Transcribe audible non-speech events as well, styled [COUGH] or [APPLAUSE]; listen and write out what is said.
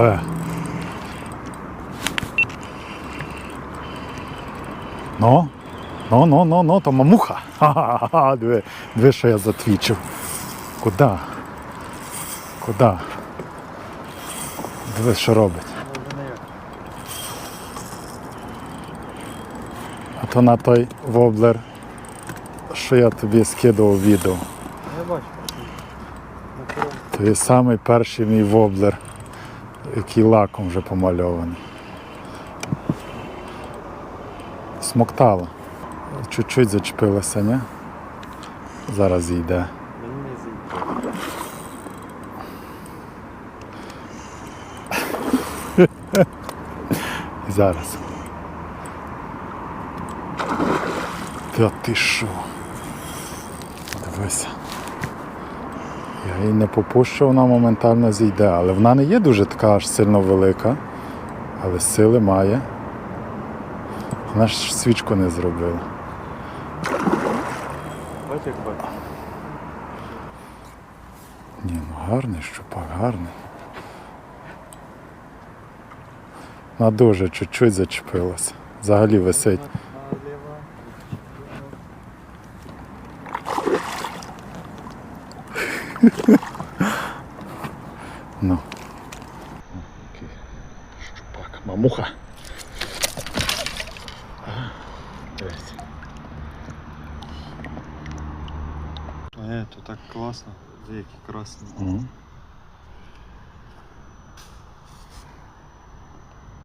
Е. Ну, ну, ну, ну, ну, то мамуха. Ха-ха-ха, диви, диви, що я затвічив. Куда? Куда? Диви, що робить. А то на той воблер, що я тобі скидував відео. Я бачу. То самий перший мій воблер, який лаком вже помальований. Смоктало. Чуть-чуть зачепилося, ні? Зараз йде. [LAUGHS] Зараз. Та ти що? Дивися. Я її не попущу, вона моментально зійде, але вона не є дуже така аж сильно велика, але сили має. Вона ж свічку не зробила. Бач, як бачу. Ні, ну гарний щупак, гарний. Вона дуже чуть-чуть зачепилася. Взагалі висить. Ну. Окей. Шпак, мамуха. А, Здрасте. А это так классно. Веки красные. Угу.